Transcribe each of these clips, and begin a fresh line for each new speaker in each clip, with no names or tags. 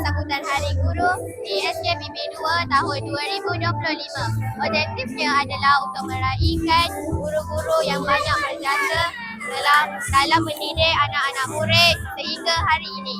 sambutan Hari Guru di SKPB 2 tahun 2025. Objektifnya adalah untuk meraihkan guru-guru yang banyak berjasa dalam dalam mendidik anak-anak murid sehingga hari ini.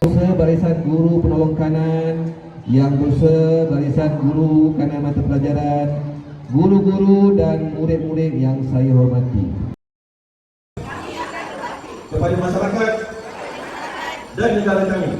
Berusaha barisan guru penolong kanan yang berusaha barisan guru kanan mata pelajaran, guru-guru dan murid-murid yang saya hormati.
kepada masyarakat dan negara kami.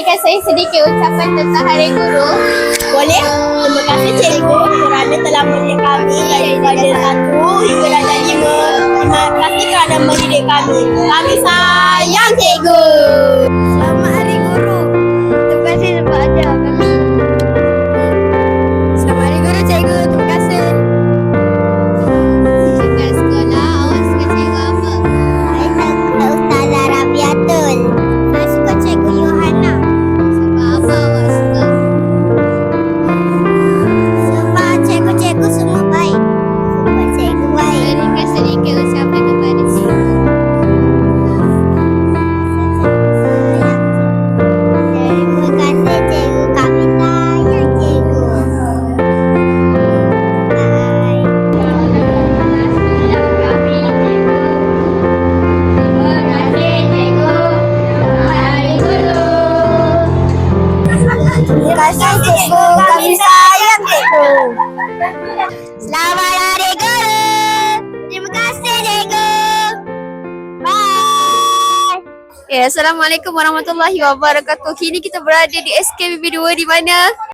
Boleh berikan saya sedikit ucapan tentang Hari Guru?
Boleh? Terima kasih cikgu kerana telah mendidik kami daripada satu hingga darjah lima. Terima kasih kerana mendidik kami. Kami sayang cikgu. Selamat Selamat Hari Guru. Terima kasih cikgu. Bye.
Ya, Assalamualaikum warahmatullahi wabarakatuh. Kini kita berada di SKBB 2 di mana?